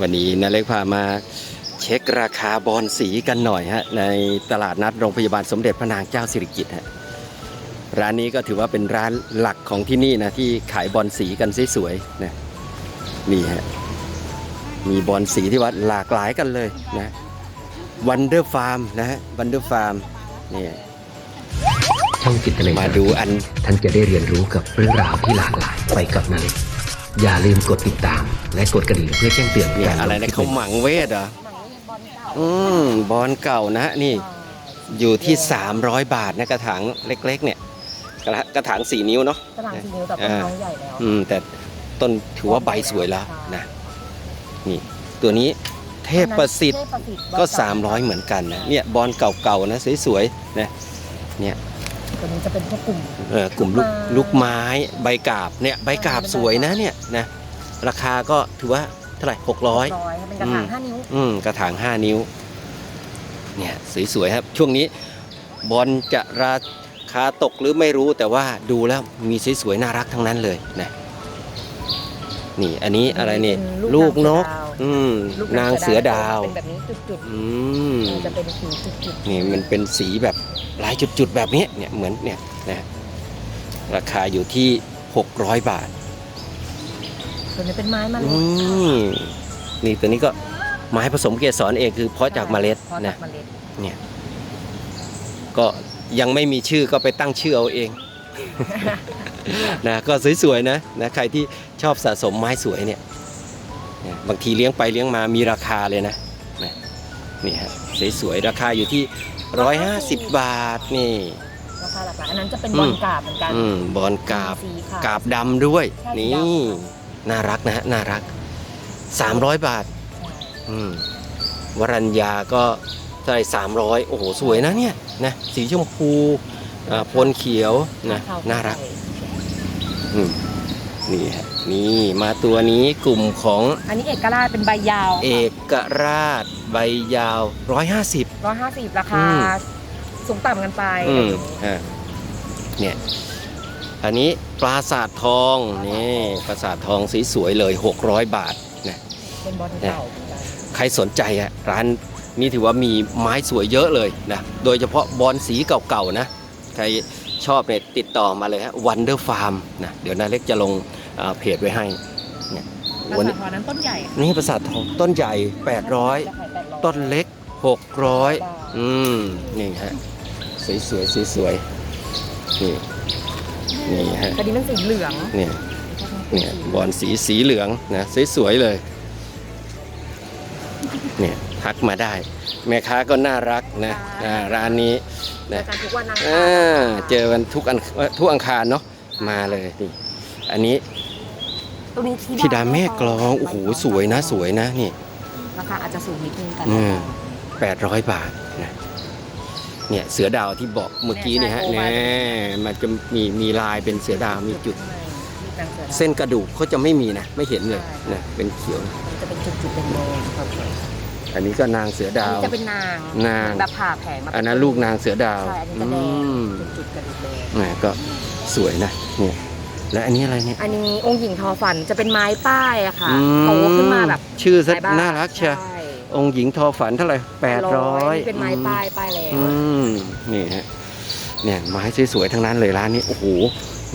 วันนี้นาเล็กพามาเช็คราคาบอลสีกันหน่อยฮะในตลาดนัดโรงพยาบาลสมเด็จพระนางเจ้าสิริกิติ์ฮะร้านนี้ก็ถือว่าเป็นร้านหลักของที่นี่นะที่ขายบอลสีกันสวยๆนะนี่ฮะมีบอลสีที่ว่าหลากหลายกันเลยนะวันเดอร์ฟาร์มนะฮะวันเดอร์ฟาร์มนี่ช่องจิตนามาดูอันท่านจะได้เรียนรู้กับเรื่องราวที่หลากหลายไปกับนาเล็ก อย่าลืมกดติดตาม และกดกระดิ่งเพื่อแจ้งเตือนเนี่ยการลงอะไรนะคลิปเขาหมังเวทเหรออืมบอลเก่านะนี่อยู่ที่ 300 บาทนะกระถางเล็ก ๆ เนี่ยกระกระถาง4นิ้วเนาะตารางสีนิ้วแต่ต้นน้องใหญ่แล้วอืมแต่ต้นถือว่าใบสวยแล้วนะนี่ตัวนี้เทพประสิทธิ์เทพประสิทธิ์ก็ 300 เหมือนกันนะเนี่ยบอลเก่าๆนะสวยๆนะ ตัวนี้จะเป็นพวกกลุ่ม เออกลุ่มลูกลูลูกกไม้ไม้ใบกาบเนี่ยใบกาบสวยนะเนี่ยนะราคาก็ถือว่าเท่าไหร่600ร้อยเป็นกระถางห้านิ้ว อืมกระถาง5นิ้ว เนี่ยสวยๆครับ ช่วงนี้บอลจะราคาตกหรือไม่รู้แต่ว่าดูแล้วมีสวยๆน่ารักทั้งนั้นเลยนะนี่อันนี้อะไรเนี่ยเป็นลูกนกาง อืมลูกนางเสือดาวเป็นแบบนี้จุดอืมๆจะเป็นสีจุดนี่มันเป็นสีแบบลายจุดๆแบบนี้เนี่ยเหมือนเนี่ยนะราคาอยู่ที่ 600 บาทๆตัวนี้เป็นไม้มันอืมนี่ตัวนี้ก็ไม้ผสมเกสรเองคือเพาะจากเมล็ดเพาะนะจากเมล็ดเนี่ยก็ยังไม่มีชื่อก็ไปตั้งชื่อเอาเอง นะก็สวยๆนะนะใครที่ชอบสะสมไม้สวยเนี่ยเนี่ย บางทีเลี้ยงไปเลี้ยงมามีราคาเลยนะนะนี่ฮะสวยๆราคาอยู่ที่ 150 บาทนี่ราคาหลักๆอันนั้นจะเป็นอืมบอลกาบเหมือนกันอืมบอลกาบสีขวกาบดำด้วยใช่นี่ดำค่ะน่ารักนะฮะน่ารัก 300 บาทอืมวรัญญาก็เท่าไหร่สามร้อยโอ้โห สวยนะเนี่ยนะสีชมพูอ่าพลเขียวนะใช่น่ารัก อืม นี่ฮะนี่มาตัวนี้กลุ่มของอันนี้เอกราชเป็นใบยาวเอกราชใบยาว 150 ร้อยห้าสิบราคา อืม สูงต่ำกันไปอืมอะเนี่ยอันนี้ปราสาททองนี่ปราสาททองสีสวยเลย 600 บาทนะ เป็นบอลเก่าเหมือนกันใครสนใจอะร้านนี้ถือว่ามีไม้สวยเยอะเลยนะ โดยเฉพาะบอลสีเก่าๆนะ ใคร ชอบเนี่ยติดต่อมาเลยฮะ Wonder Farm นะเดี๋ยวนาเล็กจะลงอ่าเพจไว้ให้เนี่ยราวันคานี้พอนั้นต้นใหญ่ นี่ประสาททองต้นใหญ่ 800 ต้นเล็ก 600 อืม นี่ฮะ สวยๆสวยๆนี่ นี่ฮะแต่นี้มันสีเหลือง เนี่ย เนี่ย บอลสีสีเหลืองนะ สวยๆเลย เนี่ย ทักมาได้ แม่ค้าก็น่ารักนะอ่าร้านนี้เจอกันทุกวันอังคารอ่าเจอวันทุกอันทุกอังคารเนาะมาเลยนี่อันนี้ตัวนี้ธิดาแม่กลองโอ้โหสวยนะสวยนะนี่ราคาอาจจะสูงนิดนึงแต่อืม800บาทนะเนี่ยเสือดาวที่บอกเมื่อกี้เนี่ยฮะเนี่ยมันจะมีมีลายเป็นเสือดาวมีจุด เส้นกระดูกเขาจะไม่มีนะ ไม่เห็นเลยนะเป็นเขียวมันจะเป็นจุดๆเป็นแดงโอเคอันนี้ก็นางเสืออันดาวนี้จะเป็นนางนาง แบบผ่าแผงมาอันนั้นลูกนางเสือดาวใช่อันนี้จะแดอืงมจุดๆกระดูกแดง แหมก็สวยนะเนี่ยและอันนี้อะไรเนี่ยอันนี้องค์หญิงทอฝันจะเป็นไม้ป้ายอะค่ะอืมโตขึ้นมาแบบชื่อซะหลยบ้น่ารักเชียวใช่องค์หญิงทอฝันเท่าไหร่แปดร้อย นี่เป็นไม้ป้ายป้ายแล้วอืมนี่ฮะเนี่ยไม้สวยๆทั้งนั้นเลยร้านนี้โอ้โห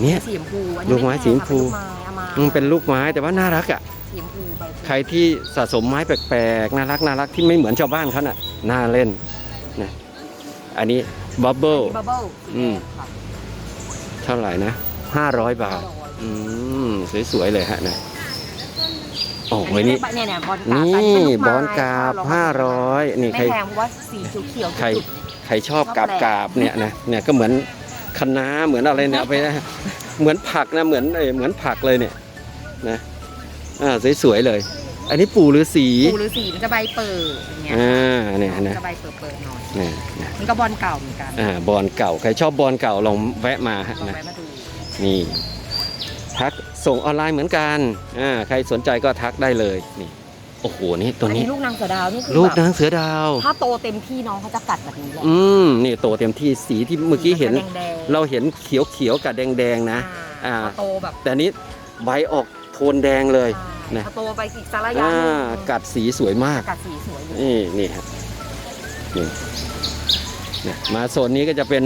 เนี่ย สีชมพูอันลูนี้กไม้แพงสีชมพูค่ะเป็นลูกไม้เอามามันเป็นลูกไม้แต่ว่าน่ารักอะ สีชมพู ใบใครที่สะสมไม้แปลกๆ น่ารักน่ารักที่ไม่เหมือนชาวบ้านเขาน่ะน่าเล่นนะอันนี้บับเบิลบับเบิ้ลอืมเท่าไหร่นะ500บาท อืมสวยๆเลยฮะนะโอ้โหนี่เนี่ยเนี่ยบอลกาบนี่อัเป็ลูกบไม้อลกาบค่ะ500นี่ใครไม่แพงเพราะว่าสีเขียวๆใครจุดใครชอบกาบกาบๆเนี่ยนะเนี่ยก็เหมือนคะน้าเหมือนอะไรเนี่ยเอาไปนะเหมือนผักนะเหมือนเอ่อเหมือนผักเลยเนี่ยนะอ่าสวยๆเลย อันนี้ปู่ฤาษีๆปูหรือสีมันจะใบเปิดอย่างเงี้ยอ่าเนี่ยนะจะใบเปิดเปิดๆหน่อย เนี่ยนะมันก็บอลเก่าเหมือนกันอ่าบอลเก่าใครชอบบอลเก่าลองแวะมาลองนะ แวะมาดูนี่ทักส่งออนไลน์เหมือนกันอ่าใครสนใจก็ทักได้เลยนี่โอ้โหนี่ตัวอันนี้นี้ลูกนางเสือดาวนี่คือลูกแบบนางเสือดาว ถ้าโตเต็มที่น้องเขาจะกัดแบบนี้แหละอืมนี่โตเต็มที่สีที่เมื่อกี้เห็น แดงๆเราเห็นเขียวเขียวๆกับแดงแดงๆนะอ่าพอโตแบบแต่อันนี้ใบออกโทนแดงเลยใช่ นะพอโตไปอีกสาระยะอ่าหนึ่งกัดสีสวยมากกัดสีสวยอยู่นี่นี่ครับนี่นะมาโซนนี้ก็จะเป็น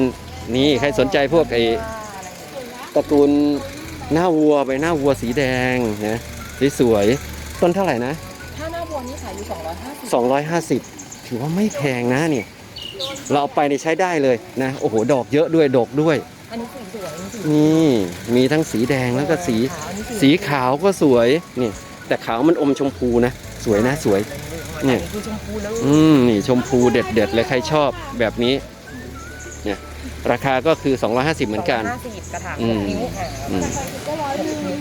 นี่ใครสนใจพวกไอ้ตระกูลหน้าวัวไปหน้าวัวสีแดงนะสวยๆต้นเท่าไหร่นะถ้าหน้าบัวนี่ขายอยู่250 250 ถือว่าไม่แพงนะเนี่ยเราเอาไปในใช้ได้เลยนะโอ้โหดอกเยอะด้วยดอกด้วยอันนี้สีสวยอันนี้สีนี่มีทั้งสีแดงแล้วก็สีขาวอันนี้สีขาวก็สวยนี่ แต่ขาวมันอมชมพูนะ สวยนะสวยเนี่เนี่ยยคือชมพูแล้วอืมนี่ชมพูเด็ดเด็ดๆเลยใครชอบแบบนี้ เนี่ย ราคาก็คือ 250 เหมือนกัน250กระถางอืมนิ้วหาอืม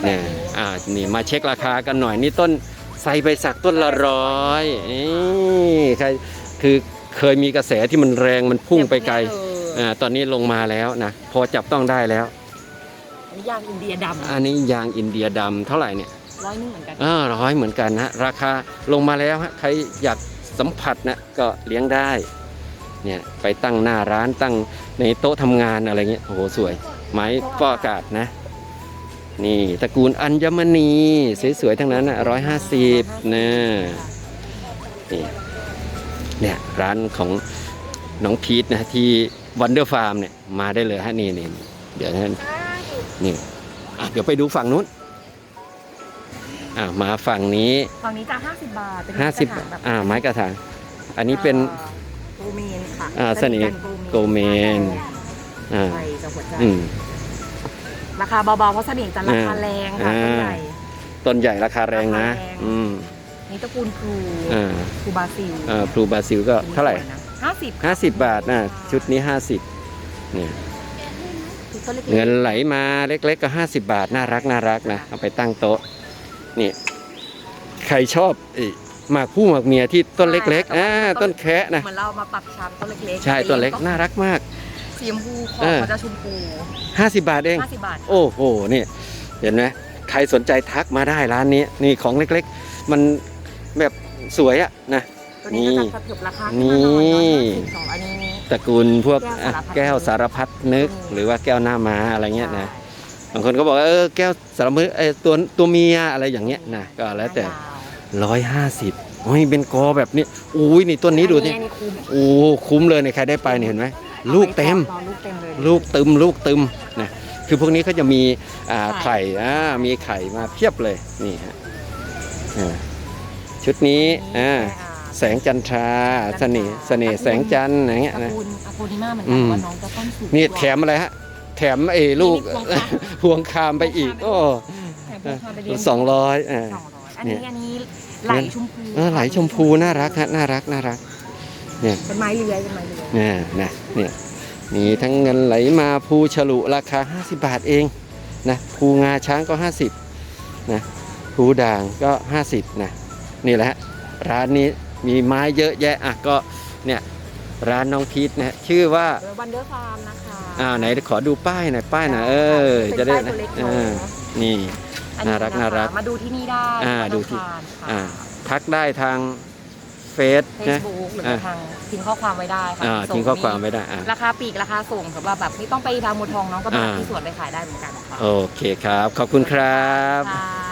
เนี่ยอ่านี่มาเช็คราคากันหน่อยนี่ต้นไซใบสักต้นละร้อยนี่ใครคือเคยมีกระแสที่มันแรงมันพุ่งไปไกลเอออ่าตอนนี้ลงมาแล้วนะพอจับต้องได้แล้วอันนี้ยางอินเดียดอันนี้ยางอินเดียดำเท่าไหร่เนี่ยำ ร้อยนึงเหมือนกันอ่าร้อยเหมือนกันนะราคาลงมาแล้วฮะใครอยากสัมผัสนะก็เลี้ยงได้เนี่ยไปตั้งหน้าร้านตั้งในโต๊ะทำงานอะไรเงี้ยโอ้โหสวย ไม้ฟอกอากาศนะ นี่ตระกูลอัญมณีสวยๆทั้งนั้นอะร้อยห้าสิบนะนี่เนี่ยร้านของน้องพีทนะที่วันเดอร์ฟาร์มเนี่ยมาได้เลยฮะนี่นี่เดี๋ยวนะนี่เดี๋ยวไปดูฝั่งนู้น อะมาฝั่งนี้ฝั่งนี้จะ50 บาท เป็นห้าสิบกระถงแบบอ่าไม้กระถางอันนี้เป็น โกเมนค่ะอ่าเสน่ห์โกเมน อ่าใบจะหัวใจอืม ราคาเบาๆเพราะเสน่ห์จะราคาแรงค่ะอ่า ต้นใหญ่ ต้นใหญ่ราคาแรงนะ ราคาแรง อืมนี่ตระกูลครูอ่าครูบาซิลเอ่อพลูบราซิลก็เท่าไหร่ห้าสิบห้าสิบบาทนะชุดนี้ห้าสิบเนี่ยเงินไหลมาเล็กๆก็ห้าสิบบาทน่ารักน่ารักนะเอาไปตั้งโต๊ะ นี่ ใครชอบไอ้หมากผู้หมากเมียที่ต้นเล็กๆอ่าต้นแคะนะเหมือนเรามาปักชามต้นเล็กๆใช่ต้นเล็กน่ารักมากสีชมพูขอเองอมันจะชมพู50บาทเองห้าสิบบาทโอ้โหนี่เห็นไหมใครสนใจทักมาได้ร้านนี้นี่ของเล็กๆ มันแบบสวยอะนะตัวนี้ก็จะกระเถิบราคานี่ขึ้นมาหน่อย152อันนี้นี่ตระกูลพวกแก้วสารพัดอะแก้วสารพัดนึกอืมหรือว่าแก้วหน้าม้าอะไรเงี้ยนะบางคนก็บอกว่าเออแก้วสารพัดเออตัวตัวเมียอะไรอย่างเงี้ยนะก็แล้วแต่ยาวร้อยห้าสิบโอ้ยเป็นกอแบบนี้อุ้ยนี่ต้นนี้ดูสิอันนี้คุ้มโอ้คุ้มเลยเนี่ยใครได้ไปเนี่ยเห็นไหมลูกเต็มอาลูกเต็มเลยลูกตึมลูกตึมนะคือพวกนี้เขาจะมีอ่าไข่ไข่อ่ามีไข่มาเพียบเลยนี่ฮะอ่าชุดนี้อ่าแสงจันทราเสน่ห์เสน่ห์แสงจันทร์อย่างเงี้ยตระนะกูลอะโคนิมาเหมือนอืกันมว่าน้องจะต้นสูงนี่กว่าแถมอะไรฮะ แถมไอ้ลูกนี่พวงคามไปอีก โอ้แถมพวงคามไปเลี้ยงสองร้อยอ่าสองร้อยอันเนี่นี้ยอันนี้ไหลชมพูเออไหลชมพูน่ารักฮะน่ารักน่ารักเป็นไม้เลื้อยเป็นไม้เลื้อยเนี่ยนะเนี่ยมีทั้งเงินไหลมาภูฉลุราคา 50 บาทเองนะภูงาช้างก็ 50นะภูด่างก็ 50นะนี่แหละฮะร้านนี้มีไม้เยอะแยะอะก็เนี่ย ร้านน้องพีทนะฮะชื่อว่าวันเดอร์ฟาร์มนะคะอ่าไหนขอดูป้ายหน่อยป้ายหน่อยเออเป็นจะได้ป้ายตันะวเล็กอ่าเนาะนี่อันนี้น่ารักะคะน่ารักมาดูที่นี่ได้อ่าวันดูอังที่คารค่ะอ่าทักได้ทางเฟซเฟซนะบุ๊กหรืออ่าทางทิ้งข้อความไว้ได้ค่ะอ่าส่ทิ้งข้อความไว้ได้อ่าราคาปลีกราคาส่งสำหรับแบบไม่ต้องไปทางมูลทองน้องก็มาอ่าที่สวนไปขายได้เหมือนกันค่ะโอเคครับ ขอบคุณครับค่ะ